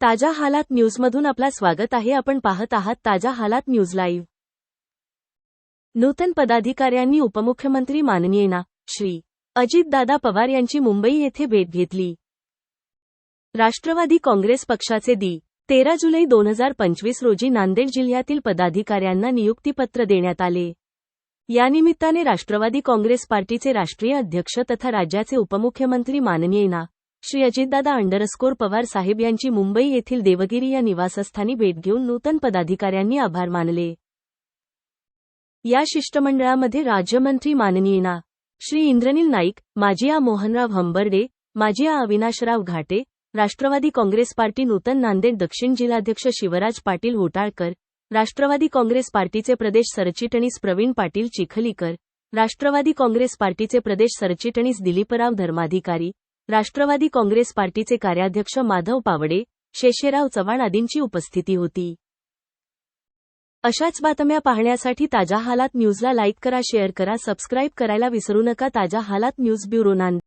ताज्या हालात न्यूजमधून आपला स्वागत आहे. आपण पाहत आहात ताज्या हालात न्यूज लाईव्ह. नूतन पदाधिकाऱ्यांनी उपमुख्यमंत्री माननीय ना श्री अजितदादा पवार यांची मुंबई येथे भेट घेतली. राष्ट्रवादी काँग्रेस पक्षाचे दी तेरा जुलै दोन हजार पंचवीस रोजी नांदेड जिल्ह्यातील पदाधिकाऱ्यांना नियुक्तीपत्र देण्यात आले. यानिमित्ताने राष्ट्रवादी काँग्रेस पार्टीचे राष्ट्रीय अध्यक्ष तथा राज्याचे उपमुख्यमंत्री माननीय ना श्री अजितदादा अंडरस्कोर पवार साहेब यांची मुंबई येथील देवगिरी या निवासस्थानी भेट घेऊन नूतन पदाधिकाऱ्यांनी आभार मानले. या शिष्टमंडळामध्ये राज्यमंत्री माननीय ना. श्री इंद्रनील नाईक माजी आ मोहनराव हंबर्डे माजी आ अविनाशराव घाटे राष्ट्रवादी काँग्रेस पार्टी नूतन नांदेड दक्षिण जिल्हाध्यक्ष शिवराज पाटील होटाळकर राष्ट्रवादी काँग्रेस पार्टीचे प्रदेश सरचिटणीस प्रवीण पाटील चिखलीकर राष्ट्रवादी काँग्रेस पार्टीचे प्रदेश सरचिटणीस दिलीपराव धर्माधिकारी राष्ट्रवादी काँग्रेस पार्टीचे कार्याध्यक्ष माधव पावडे शेषेराव चव्हाण आदींची उपस्थिती होती. अशाच बातम्या पाहण्यासाठी ताजा हालात न्यूजला लाईक करा शेअर करा सबस्क्राईब करायला विसरू नका. ताजा हालात न्यूज ब्युरो नांद.